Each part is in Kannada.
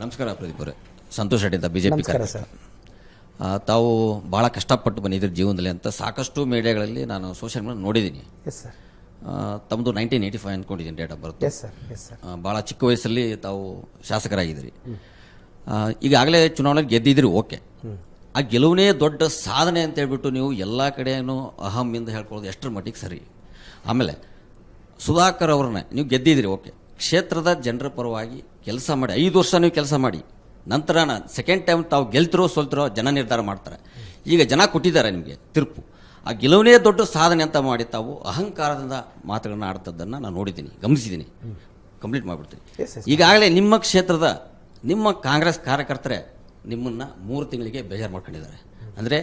ನಮಸ್ಕಾರ ಪ್ರದೀಪ್ ಅವರೇ. ಸಂತೋಷ್ ರೆಡ್ಡಿ ಅಂತ ಬಿಜೆಪಿ ತಾವು ಬಹಳ ಕಷ್ಟಪಟ್ಟು ಬಂದಿದ್ದೀರಿ ಜೀವನದಲ್ಲಿ ಅಂತ ಸಾಕಷ್ಟು ಮೀಡಿಯಾಗಳಲ್ಲಿ ನಾನು ಸೋಷಿಯಲ್ ಮೀಡಿಯಾ ನೋಡಿದ್ದೀನಿ. ತಮ್ಮದು ನೈನ್ಟೀನ್ ಏಯ್ಟಿ ಫೈವ್ ಅಂದ್ಕೊಂಡಿದ್ದೀನಿ ಡೇಟ್ ಆಫ್ ಬರ್ತ್ ಭಾಳ ಚಿಕ್ಕ ವಯಸ್ಸಲ್ಲಿ ತಾವು ಶಾಸಕರಾಗಿದ್ದೀರಿ. ಈಗಾಗಲೇ ಚುನಾವಣೆಗೆ ಗೆದ್ದಿದ್ದೀರಿ ಓಕೆ. ಆ ಗೆಲುವನೇ ದೊಡ್ಡ ಸಾಧನೆ ಅಂತ ಹೇಳ್ಬಿಟ್ಟು ನೀವು ಎಲ್ಲ ಕಡೆಯೂ ಅಹಮ್ಮಿಂದ ಹೇಳ್ಕೊಳ್ಳೋದು ಎಷ್ಟರ ಮಟ್ಟಿಗೆ ಸರಿ. ಆಮೇಲೆ ಸುಧಾಕರ್ ಅವ್ರನ್ನ ನೀವು ಗೆದ್ದಿದ್ದೀರಿ ಓಕೆ. ಕ್ಷೇತ್ರದ ಜನರ ಪರವಾಗಿ ಕೆಲಸ ಮಾಡಿ ಐದು ವರ್ಷ ನೀವು ಕೆಲಸ ಮಾಡಿ ನಂತರ ಸೆಕೆಂಡ್ ಟೈಮ್ ತಾವು ಗೆಲ್ತಿರೋ ಸೋಲ್ತಿರೋ ಜನ ನಿರ್ಧಾರ ಮಾಡ್ತಾರೆ. ಈಗ ಜನ ಕೊಟ್ಟಿದ್ದಾರೆ ನಿಮಗೆ ತೀರ್ಪು. ಆ ಗೆಲುವನೇ ದೊಡ್ಡ ಸಾಧನೆ ಅಂತ ಮಾಡಿ ತಾವು ಅಹಂಕಾರದಿಂದ ಮಾತುಗಳನ್ನ ಆಡ್ತದ್ದನ್ನು ನಾನು ನೋಡಿದ್ದೀನಿ ಗಮನಿಸಿದ್ದೀನಿ. ಕಂಪ್ಲೀಟ್ ಮಾಡಿಬಿಡ್ತೀನಿ. ಈಗಾಗಲೇ ನಿಮ್ಮ ಕ್ಷೇತ್ರದ ನಿಮ್ಮ ಕಾಂಗ್ರೆಸ್ ಕಾರ್ಯಕರ್ತರೇ ನಿಮ್ಮನ್ನು ಮೂರು ತಿಂಗಳಿಗೆ ಬೇಜಾರು ಮಾಡ್ಕೊಂಡಿದ್ದಾರೆ. ಅಂದರೆ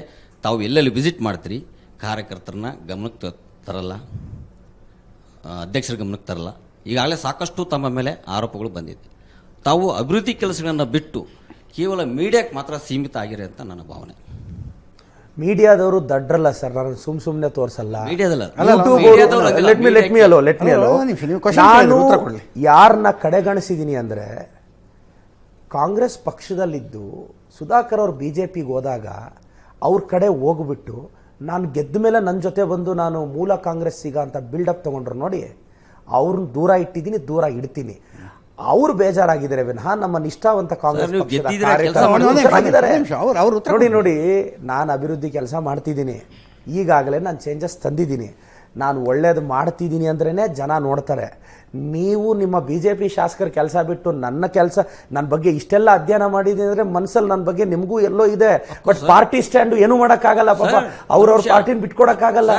ತಾವು ಎಲ್ಲೆಲ್ಲಿ ವಿಸಿಟ್ ಮಾಡ್ತೀರಿ ಕಾರ್ಯಕರ್ತರನ್ನ ಗಮನಕ್ಕೆ ತರಲ್ಲ ಅಧ್ಯಕ್ಷರ ಗಮನಕ್ಕೆ ತರಲ್ಲ ಈಗಾಗಲೇ ಸಾಕಷ್ಟು ತಮ್ಮ ಮೇಲೆ ಆರೋಪಗಳು ಬಂದಿದೆ. ತಾವು ಅಭಿವೃದ್ಧಿ ಕೆಲಸಗಳನ್ನು ಬಿಟ್ಟು ಕೇವಲ ಮೀಡಿಯಾಕ್ಕೆ ಮಾತ್ರ ಸೀಮಿತ ಆಗಿರಿ ಅಂತ ನನ್ನ ಭಾವನೆ. ಮೀಡಿಯಾದವರು ದಡ್ರಲ್ಲ ಸರ್ ನಾನು ಸುಮ್ ಸುಮ್ನೆ ತೋರಿಸಲ್ಲ. Let me let me allow let me ಅಲ್ಲ, ಅಲೋ ಒಂದು ನಿಮಿಷ, ನೀವು ನಾನು. ಯಾರನ್ನ ಕಡೆಗಣಿಸಿದ್ದೀನಿ ಅಂದ್ರೆ ಕಾಂಗ್ರೆಸ್ ಪಕ್ಷದಲ್ಲಿದ್ದು ಸುಧಾಕರ್ ಅವರು ಬಿ ಜೆ ಪಿಗೆ ಹೋದಾಗ ಅವ್ರ ಕಡೆ ಹೋಗ್ಬಿಟ್ಟು ನಾನು ಗೆದ್ದ ಮೇಲೆ ನನ್ನ ಜೊತೆ ಬಂದು ನಾನು ಮೂಲ ಕಾಂಗ್ರೆಸ್ಸಿಗ ಅಂತ ಬಿಲ್ಡಪ್ ತಗೊಂಡ್ರು ನೋಡಿ. ಅವ್ರನ್ನ ದೂರ ಇಟ್ಟಿದ್ದೀನಿ ದೂರ ಇಡ್ತೀನಿ ಅವ್ರು ಬೇಜಾರಾಗಿದ್ದಾರೆ ವಿನಃ ನಮ್ಮ ನಿಷ್ಠಾವಂತ ಕಾಂಗ್ರೆಸ್ ಪಕ್ಷದ ಕಾರ್ಯಕರ್ತರು ಮಾಡಿದ್ದೀರಾ? ಚೆನ್ನಾಗಿದ್ದಾರೆ. ಅವ್ರು- ಅವ್ರು ಉತ್ತರ ನೋಡಿ ನೋಡಿ ನಾನು ಅಭಿವೃದ್ಧಿ ಕೆಲಸ ಮಾಡ್ತಿದ್ದೀನಿ ಈಗಾಗಲೇ ನಾನು ಚೇಂಜಸ್ ತಂದಿದ್ದೀನಿ ನಾನು ಒಳ್ಳೇದು ಮಾಡ್ತಿದ್ದೀನಿ ಅಂದ್ರೇ ಜನ ನೋಡ್ತಾರೆ. ನೀವು ನಿಮ್ಮ ಬಿ ಜೆ ಪಿ ಶಾಸಕರ ಕೆಲಸ ಬಿಟ್ಟು ನನ್ನ ಕೆಲಸ ನನ್ನ ಬಗ್ಗೆ ಇಷ್ಟೆಲ್ಲ ಅಧ್ಯಯನ ಮಾಡಿದ್ದೀನಿ ಅಂದರೆ ಮನಸ್ಸಲ್ಲಿ ನನ್ನ ಬಗ್ಗೆ ನಿಮಗೂ ಎಲ್ಲೋ ಇದೆ. ಬಟ್ ಪಾರ್ಟಿ ಸ್ಟ್ಯಾಂಡು ಏನು ಮಾಡೋಕ್ಕಾಗಲ್ಲ ಪಾಪ. ಅವ್ರವ್ರ. ಪಾರ್ಟಿನ ಬಿಟ್ಕೊಡಕ್ಕಾಗಲ್ಲ.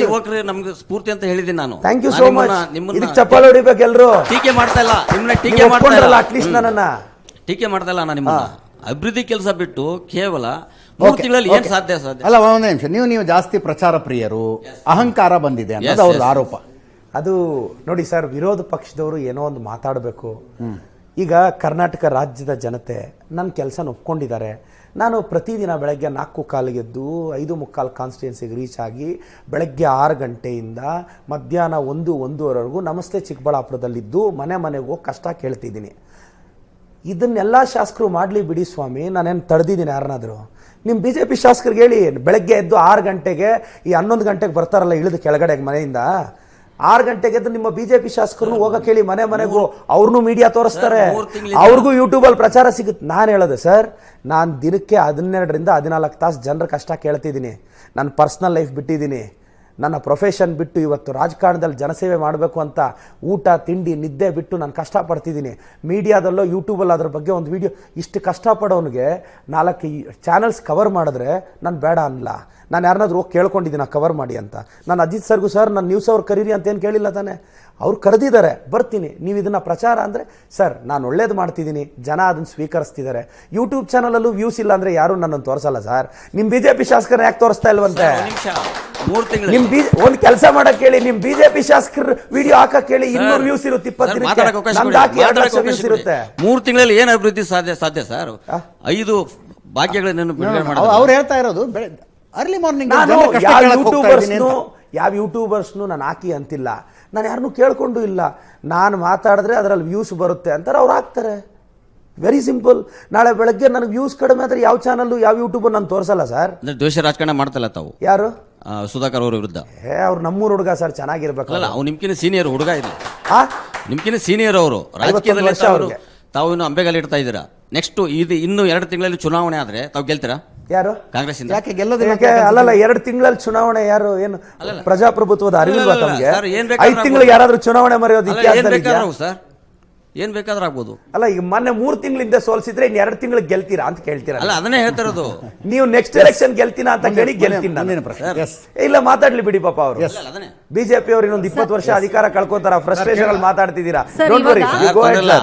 ಯುವಕರು ನಮ್ಗೆ ಸ್ಫೂರ್ತಿ ಅಂತ ಹೇಳಿದ್ದೀನಿ ನಾನು. ಥ್ಯಾಂಕ್ ಯು ಸೋ ಮಚ್ ನಿಮ್ಮನ್ನ- ಚಪ್ಪಾಳೆ ಹೊಡಿಬೇಕು ಎಲ್ಲರೂ ಟೀಕೆ ಮಾಡ್ತಾ ಇಲ್ಲ. ನಿಮ್ಮನ್ನ ಟೀಕೆ ಮಾಡ್ತಾ ಇಲ್ಲ. ಅಟ್ಲೀಸ್ಟ್ ನನ್ನ ನನ್ನನ್ನ. ಟೀಕೆ ಮಾಡ್ತಾ ಇಲ್ಲ ನಾನು ನಿಮ್ಮನ್ನ. ಅಭಿವೃದ್ಧಿ ಕೆಲಸ ಬಿಟ್ಟು ಕೇವಲ ಮೂರು ತಿಂಗಳಲ್ಲಿ ಏನ್ ಸಾಧ್ಯ ಸಾಧ್ಯ? ಅಲ್ಲ ಒಂದೇ ನಿಮಿಷ. ನೀವು ನೀವು ಜಾಸ್ತಿ ಪ್ರಚಾರ ಪ್ರಿಯರು ಅಹಂಕಾರ ಬಂದಿದೆ ಅನ್ನೋದು ಅವ್ರದ್ದು ಆರೋಪ. ಅದು ನೋಡಿ ಸರ್ ವಿರೋಧ ಪಕ್ಷದವರು ಏನೋ ಒಂದು ಮಾತಾಡಬೇಕು. ಈಗ ಕರ್ನಾಟಕ ರಾಜ್ಯದ ಜನತೆ ನನ್ನ ಕೆಲಸ ಒಪ್ಕೊಂಡಿದ್ದಾರೆ. ನಾನು ಪ್ರತಿದಿನ ಬೆಳಗ್ಗೆ ನಾಲ್ಕು ಕಾಲಿಗೆದ್ದು ಐದು ಮುಕ್ಕಾಲು ಕಾನ್ಸ್ಟಿಟ್ಯೂನ್ಸಿಗೆ ರೀಚ್ ಆಗಿ ಬೆಳಗ್ಗೆ ಆರು ಗಂಟೆಯಿಂದ ಮಧ್ಯಾಹ್ನ ಒಂದು ಒಂದೂವರೆವರೆಗೂ ನಮಸ್ತೆ ಚಿಕ್ಕಬಳ್ಳಾಪುರದಲ್ಲಿದ್ದು ಮನೆ ಮನೆಗೆ ಹೋಗಿ ಕಷ್ಟ ಕೇಳ್ತಿದ್ದೀನಿ. ಇದನ್ನೆಲ್ಲ ಶಾಸಕರು ಮಾಡಲಿ ಬಿಡಿ ಸ್ವಾಮಿ ನಾನೇನು ತಡೆದಿದ್ದೀನಿ ಯಾರನ್ನಾದರೂ. ನಿಮ್ಮ ಬಿ ಜೆ ಪಿ ಶಾಸಕರಿಗೆ ಹೇಳಿ ಬೆಳಗ್ಗೆ ಎದ್ದು ಆರು ಗಂಟೆಗೆ ಈ ಹನ್ನೊಂದು ಗಂಟೆಗೆ ಬರ್ತಾರಲ್ಲ ಇಳಿದು ಕೆಳಗಡೆ ಮನೆಯಿಂದ. ಆರು ಗಂಟೆಗೆ ಎದ್ದು ನಿಮ್ಮ ಬಿ ಜೆ ಪಿ ಶಾಸಕರು ಹೋಗಕ್ಕೆ ಹೇಳಿ ಮನೆ ಮನೆಗೂ ಅವ್ರನ್ನೂ ಮೀಡಿಯಾ ತೋರಿಸ್ತಾರೆ. ಅವ್ರಿಗೂ ಯೂಟ್ಯೂಬಲ್ಲಿ ಪ್ರಚಾರ ಸಿಗುತ್ತೆ. ನಾನು ಹೇಳೋದು ಸರ್ ನಾನು ದಿನಕ್ಕೆ ಹದಿನೆರಡರಿಂದ ಹದಿನಾಲ್ಕು ತಾಸು ಜನರ ಕಷ್ಟ ಕೇಳ್ತಿದ್ದೀನಿ. ನನ್ನ ಪರ್ಸ್ನಲ್ ಲೈಫ್ ಬಿಟ್ಟಿದ್ದೀನಿ. ನನ್ನ ಪ್ರೊಫೆಷನ್ ಬಿಟ್ಟು ಇವತ್ತು ರಾಜಕಾರಣದಲ್ಲಿ ಜನಸೇವೆ ಮಾಡಬೇಕು ಅಂತ ಊಟ, ತಿಂಡಿ, ನಿದ್ದೆ ಬಿಟ್ಟು ನಾನು ಕಷ್ಟಪಡ್ತಿದ್ದೀನಿ. ಮೀಡಿಯಾದಲ್ಲೋ ಯೂಟ್ಯೂಬಲ್ಲಿ ಅದ್ರ ಬಗ್ಗೆ ಒಂದು ವಿಡಿಯೋ ಇಷ್ಟು ಕಷ್ಟಪಡೋನಿಗೆ ನಾಲ್ಕು ಚಾನಲ್ಸ್ ಕವರ್ ಮಾಡಿದ್ರೆ ನಾನು ಬೇಡ ಅನ್ನಲ್ಲ ನಾನು ಯಾರನ್ನಾದ್ರೂ ಹೋಗಿ ಕೇಳ್ಕೊಂಡಿದ್ದೀನಿ ಕವರ್ ಮಾಡಿ ಅಂತ. ನಾನು ಅಜಿತ್ ಸರ್ಗೂ ಸರ್ ನಾನು ನ್ಯೂಸ್ ಅವ್ರು ಕರೀರಿ ಅಂತ ಏನು ಕೇಳಿಲ್ಲ ತಾನೆ. ಅವ್ರು ಕರೆದಿದ್ದಾರೆ ಬರ್ತೀನಿ. ನೀವು ಇದನ್ನು ಪ್ರಚಾರ ಅಂದರೆ ಸರ್ ನಾನು ಒಳ್ಳೇದು ಮಾಡ್ತಿದ್ದೀನಿ. ಜನ ಅದನ್ನು ಸ್ವೀಕರಿಸ್ತಿದ್ದಾರೆ. ಯೂಟ್ಯೂಬ್ ಚಾನಲಲ್ಲೂ ವ್ಯೂಸ್ ಇಲ್ಲ ಅಂದರೆ ಯಾರೂ ನನ್ನನ್ನು ತೋರಿಸಲ್ಲ ಸರ್. ನಿಮ್ಮ ಬಿ ಜೆ ಪಿ ಶಾಸಕರನ್ನ ಯಾಕೆ ತೋರಿಸ್ತಾ ಇಲ್ವಂತೆ? ನಿಮ್ಮ ಬಿ ಒಂದು ಕೆಲಸ ನಿಮ್ ಕೇಳಿ ನಿಮ್ಮ ಬಿ ಜೆ ಪಿ ನಿಮ್ ಬಿಜೆಪಿ ಶಾಸಕರು ವಿಡಿಯೋ ಹಾಕಕ್ ಕೇಳಿ ಇನ್ನೂರು ವ್ಯೂಸ್ ಇರುತ್ತೆ ಇಪ್ಪತ್ತು ವ್ಯೂಸ್ ಇರುತ್ತೆ. ಮೂರು ತಿಂಗಳಲ್ಲಿ ಏನು ಅಭಿವೃದ್ಧಿ ಸಾಧ್ಯ ಸಾಧ್ಯ ಸರ್? ಐದು ಭಾಗ್ಯಗಳನ್ನು ಅವ್ರು ಹೇಳ್ತಾ ಇರೋದು ಅರ್ಲಿ ಮಾರ್ನಿಂಗ್ ನಾನು ಯಾವ ಯೂಟ್ಯೂಬರ್ಸ್ನು ಯಾವ ಯೂಟ್ಯೂಬರ್ಸ್ನು ನಾನು ಹಾಕಿ ಅಂತಿಲ್ಲ. ನಾನು ಯಾರನ್ನೂ ಕೇಳಿಕೊಂಡು ಇಲ್ಲ. ನಾನು ಮಾತಾಡಿದ್ರೆ ಅದರಲ್ಲಿ ವ್ಯೂಸ್ ಬರುತ್ತೆ ಅಂತಾರೆ ಅವ್ರು ಹಾಕ್ತಾರೆ. ವೆರಿ ಸಿಂಪಲ್ ನಾಳೆ ಬೆಳಗ್ಗೆ ನನಗೆ ವ್ಯೂಸ್ ಕಡಿಮೆ ಆದರೆ ಯಾವ ಚಾನಲ್ಲು ಯಾವ ಯೂಟ್ಯೂಬ್ ನಾನು ತೋರಿಸಲ್ಲ ಸರ್? ಅಂದ್ರೆ ದ್ವೇಷ ರಾಜಕಾರಣ ಮಾಡ್ತಲ್ಲ ತಾವು? ಯಾರು? ಆ, ಸುಧಾಕರ್ ಅವ್ರ ವಿರುದ್ಧ. ಏ ಅವ್ರು ನಮ್ಮೂರು ಹುಡುಗ ಸರ್ ಚೆನ್ನಾಗಿರ್ಬೇಕಲ್ಲ ಅವ್ನು ನಿಮ್ಕಿನ ಸೀನಿಯರ್ ಹುಡುಗ ಇಲ್ಲ. ಆ? ನಿಮ್ಕಿನ ಸೀನಿಯರ್ ಅವರು. ರಾಜಕೀಯದಲ್ಲಿ ವರ್ಷ ತಾವು ಅವ್ರಿಗೆ. ತಾವು ಇನ್ನು ಅಂಬೆಗಾಲಿ ಇಡ್ತಾ ಇದ್ದೀರಾ? ನೆಕ್ಸ್ಟ್ ಇದು ಇನ್ನು ಎರಡು ತಿಂಗಳಲ್ಲಿ ಚುನಾವಣೆ ಆದ್ರೆ ತಾವು ಗೆಲ್ತೀರಾ? ಯಾರು? ಕಾಂಗ್ರೆಸ್ ಯಾಕೆ ಗೆಲ್ಲೋದಿಲ್ಲ ಯಾಕೆ? ಅಲ್ಲಲ್ಲ ಎರಡು ತಿಂಗಳಲ್ಲಿ ಚುನಾವಣೆ ಯಾರು ಏನು ಪ್ರಜಾಪ್ರಭುತ್ವದ ಅರಿವಿಲ್ವಾ ತಮಗೆ ಅಲ್ಲ, ತಮ್ಗೆ? ಸರ್, ಏನ್ ಬೇಕಾದ್ರೂ ಐದು ತಿಂಗಳಿಗೆ ಯಾರಾದ್ರೂ ಚುನಾವಣೆ ಮರೆಯೋದು ಅಲ್ಲ, ಏನ್ ಇತಿಹಾಸದಲ್ಲಿ ಬೇಕಾದ್ರೂ ಇದೆಯಾ? ಸರ್. ಏನ್ ಬೇಕಾದ್ರೂ ಆಗ್ಬೋದು. ಅಲ್ಲ ಈಗ ಮೊನ್ನೆ ಮೂರ್ ತಿಂಗಳಿಂದ ಸೋಲ್ಸಿದ್ರೆ ಇನ್ ಎರಡು ತಿಂಗಳು ಗೆಲ್ತೀರಾ ಅಂತ ಕೇಳ್ತೀರಾ ಅಲ್ಲ ಅದನ್ನೇ ಹೇಳ್ತಿರೋದು ನೀವು ನೆಕ್ಸ್ಟ್ ಎಲೆಕ್ಷನ್ ಗೆಲ್ತೀನ ಅಂತ ಕೇಳಿ ಗೆಲ್ತೀನಿ ನಾನು. ಮುಂದಿನ ಪ್ರಶ್ನೆ. ಎಸ್ ಇಲ್ಲ ಮಾತಾಡ್ಲಿ ಬಿಡಿ ಪಾಪ ಅವರು. ಅಲ್ಲ, ಅದನ್ನೇ. ಬಿಜೆಪಿ ಅವ್ರು ಇನ್ನೊಂದು ಇಪ್ಪತ್ತು ವರ್ಷ ಅಧಿಕಾರ ಕಳ್ಕೊತಾರ ಫ್ರಸ್ಟ್ರೇಷನ್ ಅಲ್ಲಿ ಮಾತಾಡ್ತಿದ್ದೀರಾ? ಸರ್, Don't worry, ಇವಾಗ- you go ahead, sir.